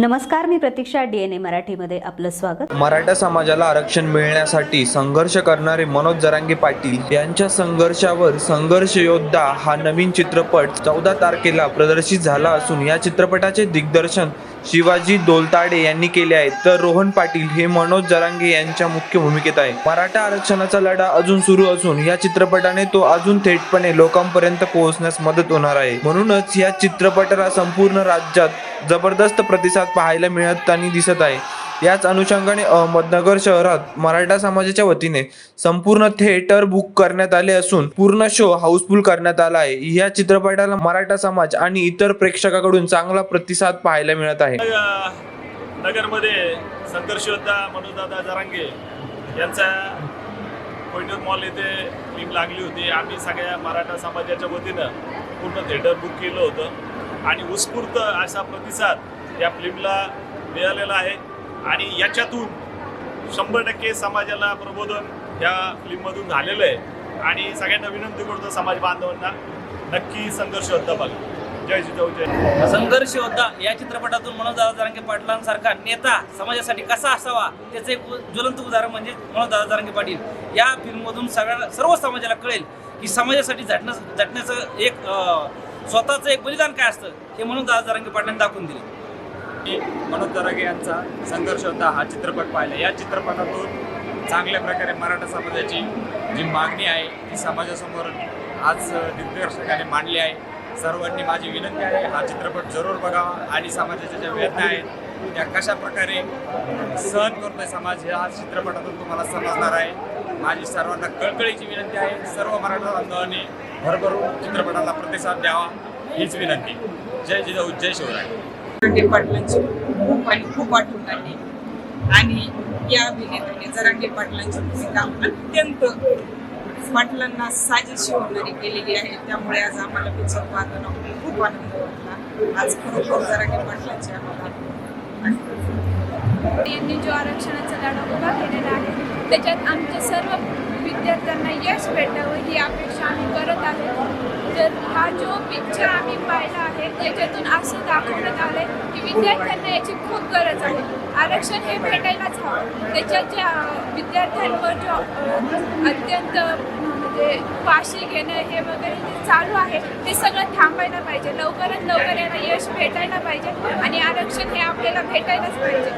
नमस्कार मी प्रतीक्षा D N A मराठीमध्ये आपलं स्वागत. मराठा समाजाला आरक्षण मिळण्यासाठी संघर्ष करणारे मनोज जरांगे पाटील यांच्या संघर्षावर संघर्ष योद्धा हा नवीन चित्रपट चौदा तारखेला प्रदर्शित झाला असून या चित्रपटाचे दिग्दर्शन शिवाजी दोलताडे यांनी केले आहे तर रोहन पाटील हे मनोज जरांगे यांच्या मुख्य भूमिकेत आहे मराठा आरक्षणाचा लढा अजून सुरू असून या चित्रपटाने तो अजून थेटपणे लोकांपर्यंत पोहोचण्यास मदत होणार आहे. म्हणूनच या चित्रपटाला संपूर्ण राज्यात जबरदस्त प्रतिसाद पाहायला मिळताना दिसत आहे. याच अनुषंगाने अहमदनगर शहरात मराठा समाजाच्या वतीने संपूर्ण थिएटर बुक करण्यात आले असून पूर्ण शो हाऊसफुल करण्यात आला आहे. या चित्रपटाला मराठा समाज आणि इतर प्रेक्षकाकडून चांगला प्रतिसाद पाहायला मिळत आहे. नगरमध्ये संघर्ष योद्धा मनोजदादा जरांगे यांचा कोयनूर मॉल येथे टीम लागली होती. आम्ही सगळ्या मराठा समाजाच्या वतीनं पूर्ण थिएटर बुक केलं होतं. आणि उत्स्फूर्त असा प्रतिसाद या फिल्मला मिळालेला आहे. आणि याच्यातून शंभर टक्के समाजाला प्रबोधन या फिल्ममधून झालेलं आहे. आणि सगळ्यांना विनंती करतो समाज बांधवांना नक्की संघर्ष होता बघा. जय जिजाऊ जय संघर्ष होता. या चित्रपटातून मनोजदादा जरांगे पाटलांसारखा नेता समाजासाठी कसा असावा? त्याचं एक ज्वलंत उदाहरण म्हणजे मनोजदादा जारांगे पाटील. या फिल्ममधून सगळ्या सर्व समाजाला कळेल की समाजासाठी झटणं झटण्याचं एक स्वतःचं एक बलिदान काय असतं हे म्हणून दादा जरांगे पाटलांनी दाखवून दिले. मी मनोज दरागे यांचा संघर्ष होता हा चित्रपट पाहिला. या चित्रपटातून चांगल्या प्रकारे मराठा समाजाची जी मागणी आहे ती समाजासमोर आज दिग्दर्शकाने मांडली आहे. सर्वांनी माझी विनंती आहे हा चित्रपट जरूर बघावा आणि समाजाच्या ज्या वेदना आहेत त्या कशा प्रकारे सहन करतोय समाज ह्या चित्रपटातून तुम्हाला समजणार आहे. माझी सर्वांना कळकळीची विनंती आहे सर्व मराठा बांधवांनी भरभरून चित्रपटाला प्रतिसाद द्यावा हीच विनंती. जय जिजाऊ जय शिवराय. जरांगे पाटलांची खूप आणि खूप आठवण आली आणि या अभिनेत्याने जरांगे पाटलांची भूमिका अत्यंत पाटलांना साजेशी होणारी केलेली आहे. त्यामुळे आज आम्हाला पिक्चर पाहताना खूप आनंद वाटला. आज खरोखर जरांगे पाटलांची आम्हाला यांनी जो आरक्षणाचा लढा उभा केलेला आहे त्याच्यात आमच्या सर्व विद्यार्थ्यांना यश भेटावं ही अपेक्षा आम्ही करत आहे. तर हा जो पिक्चर आम्ही पाहिला आहे त्याच्यातून असं दाखवण्यात आलं आहे की विद्यार्थ्यांना याची खूप गरज आहे. आरक्षण हे भेटायलाच हवं. त्याच्यात ज्या विद्यार्थ्यांवर जो अत्यंत म्हणजे फाशी घेणं हे वगैरे जे चालू आहे ते सगळं थांबायला पाहिजे. लवकरात लवकर याला यश भेटायला पाहिजे आणि आरक्षण हे आपल्याला भेटायलाच पाहिजे.